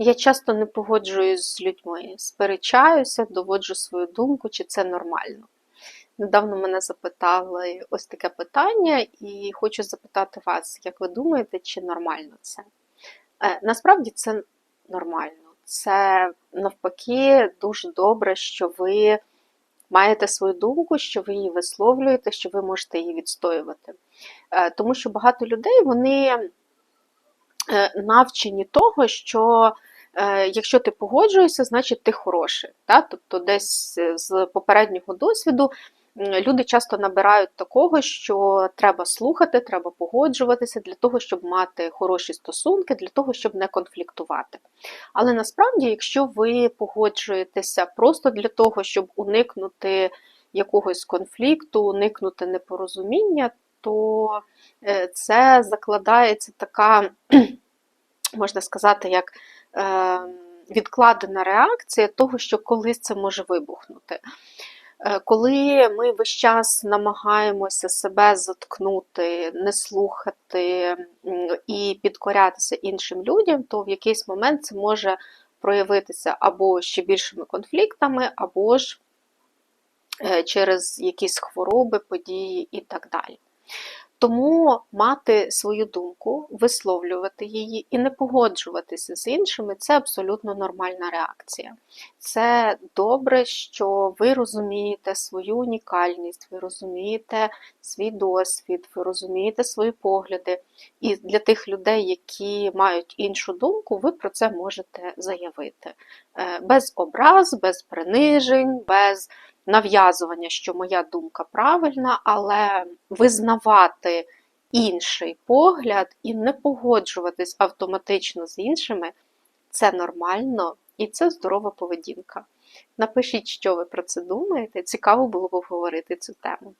Я часто не погоджуюсь з людьми, сперечаюся, доводжу свою думку, чи це нормально. Недавно мене запитали ось таке питання, і хочу запитати вас, як ви думаєте, чи нормально це? Е, Насправді це нормально. Це навпаки дуже добре, що ви маєте свою думку, що ви її висловлюєте, що ви можете її відстоювати. Е, Тому що багато людей вони навчені того, що е, якщо ти погоджуєшся, значить ти хороший. Да? Тобто, десь е, з попереднього досвіду люди часто набирають такого, що треба слухати, треба погоджуватися для того, щоб мати хороші стосунки, для того, щоб не конфліктувати. Але насправді, якщо ви погоджуєтеся просто для того, щоб уникнути якогось конфлікту, уникнути непорозуміння, то е, це закладається така, можна сказати, як е, відкладена реакція того, що колись це може вибухнути. Е, Коли ми весь час намагаємося себе заткнути, не слухати і підкорятися іншим людям, то в якийсь момент це може проявитися або ще більшими конфліктами, або ж через якісь хвороби, події і так далі. Тому мати свою думку, висловлювати її і не погоджуватися з іншими це абсолютно нормальна реакція. Це добре, що ви розумієте свою унікальність, ви розумієте свій досвід, ви розумієте свої погляди. І для тих людей, які мають іншу думку, ви про це можете заявити. Е, Без образ, без принижень, без нав'язування, що моя думка правильна, але визнавати інший погляд і не погоджуватись автоматично з іншими це нормально і це здорова поведінка. Напишіть, що ви про це думаєте. Цікаво було б обговорити цю тему.